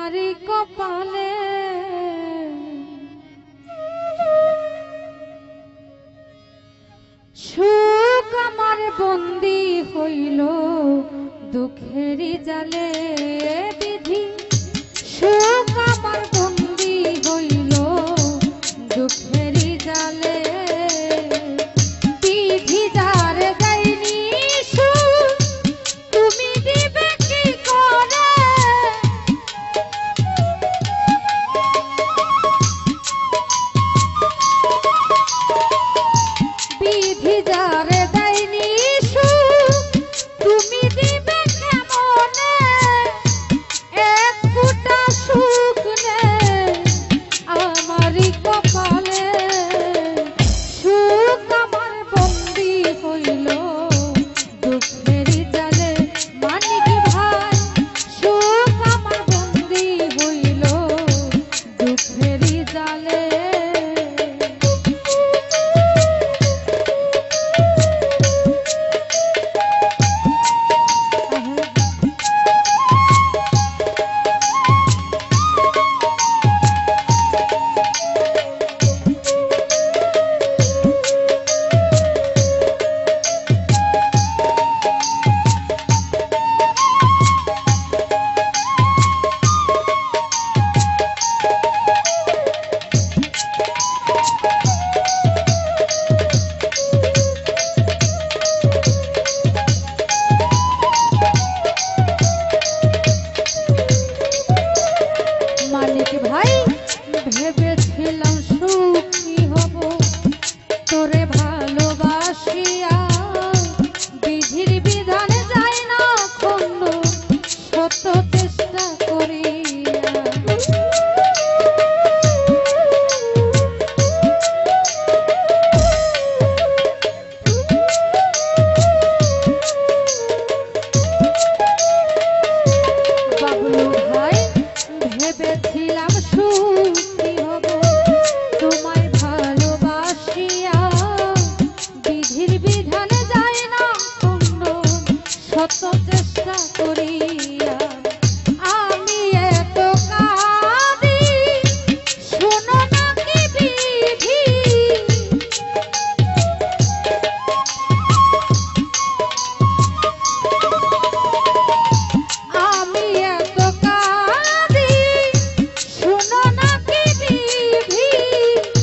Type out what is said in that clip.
তোমারই কপালে। সুখ আমার বন্দি হইল দুঃখেরই জালে বিধি। সুখ আমার জালে Yeah. আশা